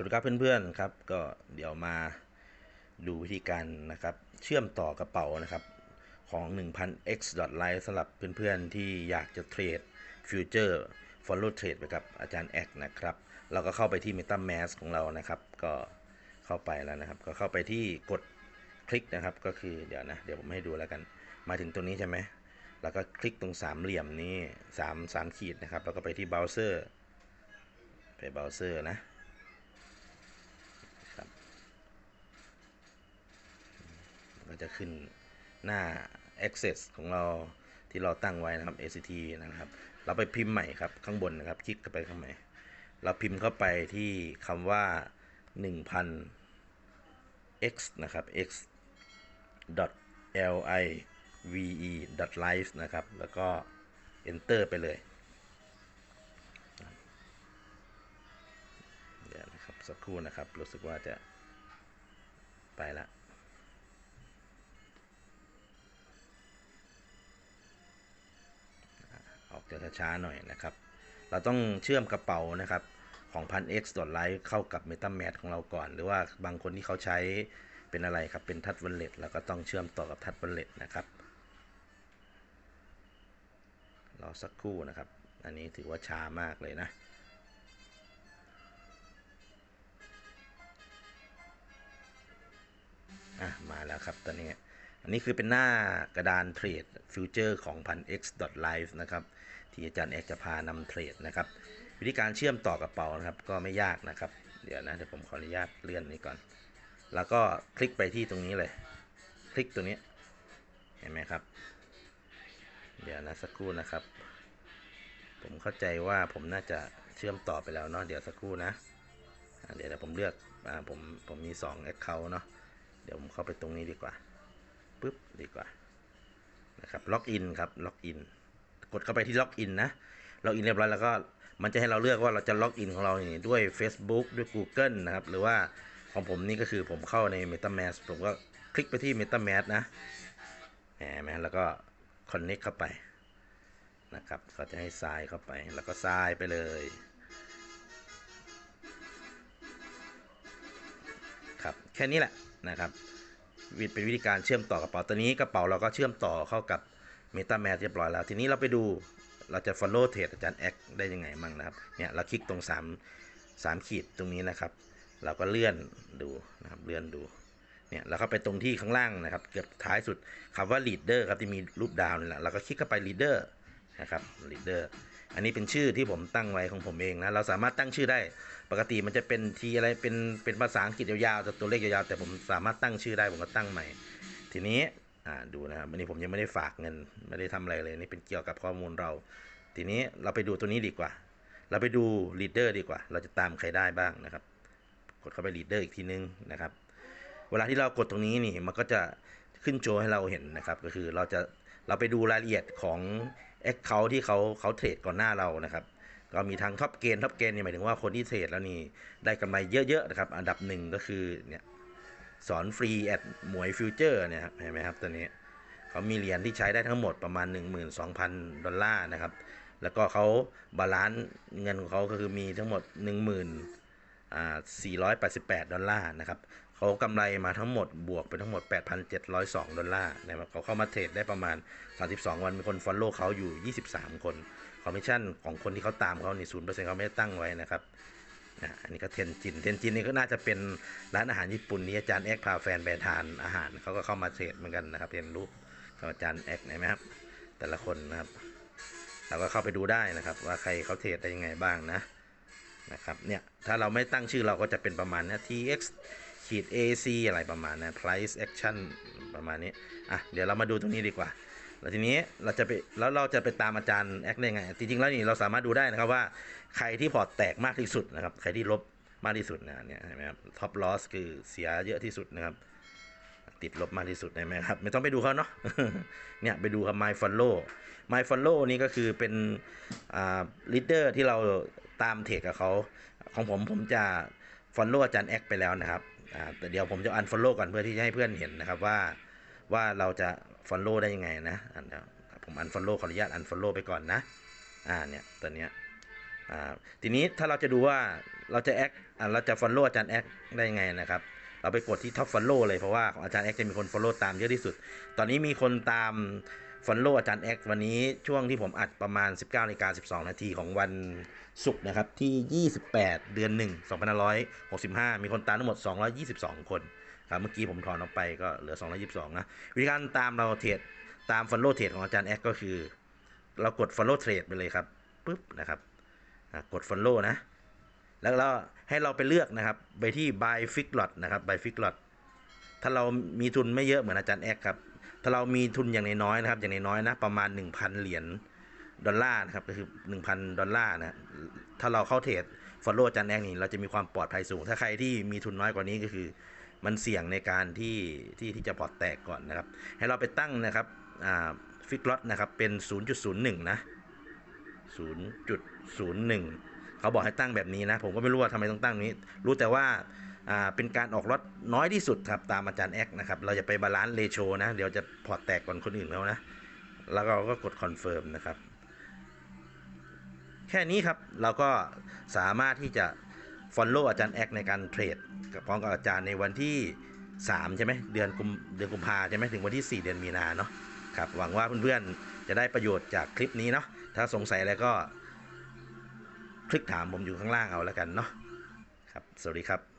สวัสดีครับเพื่อนๆครับ ก็เดี๋ยวมาดูวิธีการนะครับ เชื่อมต่อกระเป๋านะครับของ 1000x live สำหรับเพื่อนๆที่อยากจะเทรดฟิวเจอร์ follow trade ไปกับอาจารย์แอกนะครับ เราก็เข้าไปที่ MetaMask ของเรานะครับ ก็เข้าไปแล้วนะครับ ก็เข้าไปที่กดคลิกนะครับ ก็คือเดี๋ยวนะเดี๋ยวผมให้ดูแล้วกัน มาถึงตัวนี้ใช่ไหมแล้วก็คลิกตรงสามเหลี่ยมนี้สามสามขีดนะครับ แล้วก็ไปที่เบราว์เซอร์ไปเบราว์เซอร์นะ ก็จะขึ้นหน้า access ของเราที่เราตั้งไว้นะครับ ACT นะครับ เราไปพิมพ์ใหม่ครับข้างบนนะครับ คลิกเข้าไปข้างในเราพิมพ์เข้าไปที่คำว่า 1000 x นะครับ x live.live นะครับ แล้วก็ enter ไปเลย เดี๋ยวนะครับ สักครู่นะครับ รู้สึกว่าจะไปละ ออกจะช้าๆหน่อยนะครับ เราต้องเชื่อมกระเป๋านะครับของ 1000x live เข้ากับ MetaMask ของเราก่อน หรือว่าบางคนที่เขาใช้เป็นอะไรครับ เป็นทัชวัลเล็ตแล้วก็ต้องเชื่อมต่อกับทัชวัลเล็ตนะครับรอสักครู่นะครับ อันนี้ถือว่าช้ามากเลยนะ อะ มาแล้วครับตอนนี้ อันนี้คือเป็นหน้ากระดานเทรดฟิวเจอร์ของ 1000x live นะครับ ที่อาจารย์เอกจะพานำเทรดนะครับ วิธีการเชื่อมต่อกระเป๋านะครับ ก็ไม่ยากนะครับ เดี๋ยวนะเดี๋ยวผมขออนุญาตเลื่อนนี้ก่อน แล้วก็คลิกไปที่ตรงนี้เลย คลิกตัวนี้ เห็นไหมครับ เดี๋ยวนะสักครู่นะครับ ผมเข้าใจว่าผมน่าจะเชื่อมต่อไปแล้วเนาะเดี๋ยวสักครู่นะเดี๋ยวเดี๋ยวผมเลือกอผมผมมี2 account เนาะเดี๋ยวผมเข้าไปตรงนี้ดีกว่า ปุ๊บดีกว่านะครับล็อกอินครับล็อกอินกดเข้าไปที่ล็อกอินนะล็อกอินเรียบร้อยแล้วก็มันจะให้เราเลือกว่าเราจะล็อกอินของเรานี่ด้วย Facebook ด้วย Google นะครับ หรือว่าของผมนี่ก็คือผมเข้าใน MetaMask ผมก็คลิกไปที่ MetaMask นะแหมไหมแล้วก็ Connect เข้าไปนะครับก็จะให้ทรายเข้าไปแล้วก็ทรายไปเลยครับแค่นี้แหละนะครับ เป็นวิธีการเชื่อมต่อกระเป๋าตัวนี้กระเป๋าเราก็เชื่อมต่อเข้ากับ MetaMask เรียบร้อยแล้ว ทีนี้เราไปดูเราจะ follow trade อาจารย์แอคได้ยังไงมั่งนะครับเนี่ยเราคลิกตรง3 3ขีดตรงนี้นะครับ เราก็เลื่อนดูนะครับเลื่อนดูเนี่ยเราก็ไปตรงที่ข้างล่างนะครับ เกือบท้ายสุดคำว่า leader ครับที่มีรูปดาวนี่แหละเราก็คลิกเข้าไป leader นะครับ leader อันนี้เป็นชื่อที่ผมตั้งไว้ของผมเองนะ เราสามารถตั้งชื่อได้ ปกติมันจะเป็นทีอะไร เป็น เป็นภาษาอังกฤษยาวๆแต่ตัวเลขยาวๆ แต่ผมสามารถตั้งชื่อได้ ผมก็ตั้งใหม่ ทีนี้ อ่า ดูนะครับ อันนี้ผมยังไม่ได้ฝากเงิน ไม่ได้ทำอะไรเลย นี่เป็นเกี่ยวกับข้อมูลเรา ทีนี้เราไปดูตัวนี้ดีกว่า เราไปดู leader ดีกว่า เราจะตามใครได้บ้างนะครับ กดเข้าไป leader อีกทีนึงนะครับ เวลาที่เรากดตรงนี้นี่ มันก็จะขึ้นโชว์ให้เราเห็นนะครับ ก็คือเราจะ เราไปดูรายละเอียดของ Account ที่เขาเขาเทรดก่อนหน้าเรานะครับ ก็มีทางท็อปเกณฑ์ท็อปเกณฑ์นี่หมายถึงว่าคนที่เทรดแล้วนี่ได้กำไรเยอะๆนะครับ อันดับหนึ่งก็คือเนี่ยสอนฟรีแอดหมวยฟิวเจอร์เนี่ยครับเห็นไหมครับตัวนี้เขามีเหรียญที่ใช้ได้ทั้งหมดประมาณ 12,000 ดอลลาร์นะครับ แล้วก็เขาบาลานซ์เงินของเขาก็คือมีทั้งหมด 10,000อ่า488 ดอลลาร์นะครับ เขากำไรมาทั้งหมดบวกไปทั้งหมด 8,702 ดอลลาร์นะครับเขาเข้ามาเทรดได้ประมาณ 32 วันมีคนฟอลโล่เขาอยู่ 23 คนคอมมิชชั่นของคนที่เขาตามเขานี่ศูนย์เปอร์เซ็นต์เขาไม่ได้ตั้งไว้นะครับอันนี้ก็เทนจิน เทนจินนี่ก็น่าจะเป็นร้านอาหารญี่ปุ่นที่อาจารย์แอกพาแฟนไปทานอาหารเขาก็เข้ามาเทรดเหมือนกันนะครับเห็นรูปองอาจารย์แอกเห็นไหมครับ แต่ละคนนะครับเราก็เข้าไปดูได้นะครับ ว่าใครเขาเทรดได้ยังไงบ้างนะนะครับเนี่ยถ้าเราไม่ตั้งชื่อเราก็จะเป็นประมาณนี้ tx ขีด ac อะไรประมาณนะ price action ประมาณนี้ อะ เดี๋ยวเรามาดูตรงนี้ดีกว่า แล้วทีนี้เราจะไป แล้วเราจะไปตามอาจารย์แอคได้ไง จริงๆ แล้วนี่เราสามารถดูได้นะครับว่าใครที่พอร์ตแตกมากที่สุดนะครับ ใครที่ลบมากที่สุดนะเนี่ยเห็นไหมครับท็อปลอสคือเสียเยอะที่สุดนะครับ ติดลบมากที่สุดเห็นไหมครับ ไม่ต้องไปดูเขาเนาะ เนี่ยไปดูครับ my follow my follow นี่ก็คือเป็นอ่า leader ที่เราตามเทรดกับเขา ของผมผมจะ follow อาจารย์แอคไปแล้วนะครับแต่เดี๋ยวผมจะ unfollow ก่อนเพื่อที่จะให้เพื่อนเห็นนะครับว่าว่าเราจะ follow ได้ยังไงนะอะเดี๋ยวผม unfollow ขออนุญาต unfollow ไปก่อนนะอ่าเนี่ยตัวเนี้ยอ่าทีนี้ถ้าเราจะดูว่าเราจะแอคอ่าเราจะ follow อาจารย์แอคได้ยังไงนะครับเราไปกดที่ top follow เลยเพราะว่าของอาจารย์แอคจะมีคน follow ตามเยอะที่สุด ตอนนี้มีคนตาม follow อาจารย์แอควันนี้ช่วงที่ผมอัดประมาณ 19นาฬิกา12 นาทีของวันศุกร์นะครับ ที่ 28 เดือน 1 2565 มีคนตามทั้งหมด 222 คนครับเมื่อกี้ผมถอนออกไปก็เหลือ 222 นะ วิธีการตามเราเทรดตาม follow เทรดของอาจารย์แอคก็คือ เรากด follow trade ไปเลยครับปุ๊บนะครับกด follow นะ แล้วเราให้เราไปเลือกนะครับ ไปที่ buy fix lot นะครับ buy fix lot ถ้าเรามีทุนไม่เยอะเหมือนอาจารย์แอคครับ ถ้าเรามีทุนอย่างน้อยๆนะครับ อย่างน้อยๆนะประมาณ 1,000 เหรียญดอลลาร์นะครับก็คือ 1,000 ดอลลาร์นะถ้าเราเข้าเทรด follow อาจารย์แอคนี่เราจะมีความปลอดภัยสูง ถ้าใครที่มีทุนน้อยกว่านี้ก็คือ มันเสี่ยงในการที่ที่ที่จะพอร์ตแตกก่อนนะครับ ให้เราไปตั้งนะครับอ่าฟิกลอตนะครับเป็น 0.01 นะ 0.01 เขาบอกให้ตั้งแบบนี้นะ ผมก็ไม่รู้ว่าทำไมต้องตั้งนี้ รู้แต่ว่า เป็นการออกลอตน้อยที่สุดครับตามอาจารย์แอคนะครับ เราจะไปบาลานซ์เรโชนะเดี๋ยวจะพอตแตกก่อนคนอื่นแล้วนะ แล้วเราก็กดคอนเฟิร์มนะครับ แค่นี้ครับเราก็สามารถที่จะ follow อาจารย์แอคในการเทรดกับพร้อมกับอาจารย์ในวันที่ 3 ใช่ไหมเดือนกุมเดือนกุมภาใช่ไหมถึงวันที่ 4 เดือนมีนาเนาะครับหวังว่าเพื่อนๆจะได้ประโยชน์จากคลิปนี้เนาะถ้าสงสัยอะไรก็คลิกถามผมอยู่ข้างล่างเอาแล้วกันเนาะครับ สวัสดีครับ